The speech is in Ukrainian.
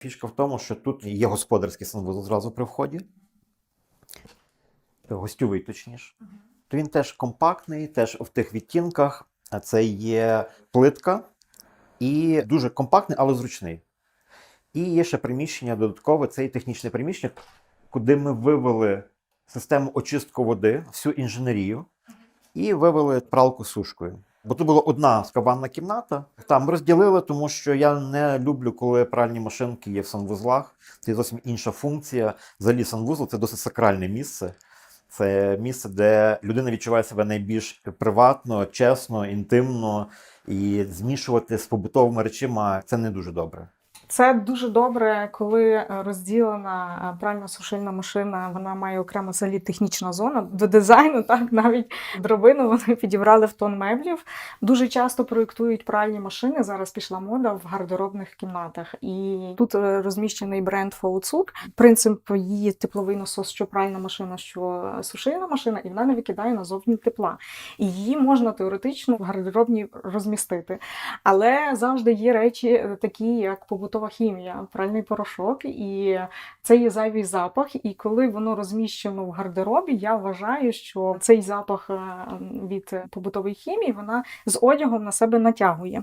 Фішка в тому, що тут є господарський санвузол зразу при вході. Гостьовий, точніше. То він теж компактний, теж в тих відтінках. Це є плитка і дуже компактний, але зручний. І є ще приміщення додаткове, це і технічне приміщення, куди ми вивели систему очистку води, всю інженерію, і вивели пралку сушкою. Бо тут була одна скабанна кімната. Там розділили, тому що я не люблю, коли пральні машинки є в санвузлах. Це зовсім інша функція. Взагалі, санвузол це досить сакральне місце. Це місце, де людина відчуває себе найбільш приватно, чесно, інтимно, і змішувати з побутовими речима це не дуже добре. Це дуже добре, коли е, розділена е, прально-сушильна машина, вона має окремо взагалі технічна зона до дизайну, так навіть дробину вони підібрали в тон меблів. Дуже часто проєктують пральні машини. Зараз пішла мода в гардеробних кімнатах. І тут е, розміщений бренд Фоуцук. Принцип її тепловий насос, що пральна машина, що сушильна машина, і вона не викидає назовні тепла. І її можна теоретично в гардеробній розмістити. Але завжди є речі такі, як побутова хімія, пральний порошок, і це є зайвий запах. І коли воно розміщено в гардеробі, я вважаю, що цей запах е, від побутової хімії вона з одягом на себе натягує.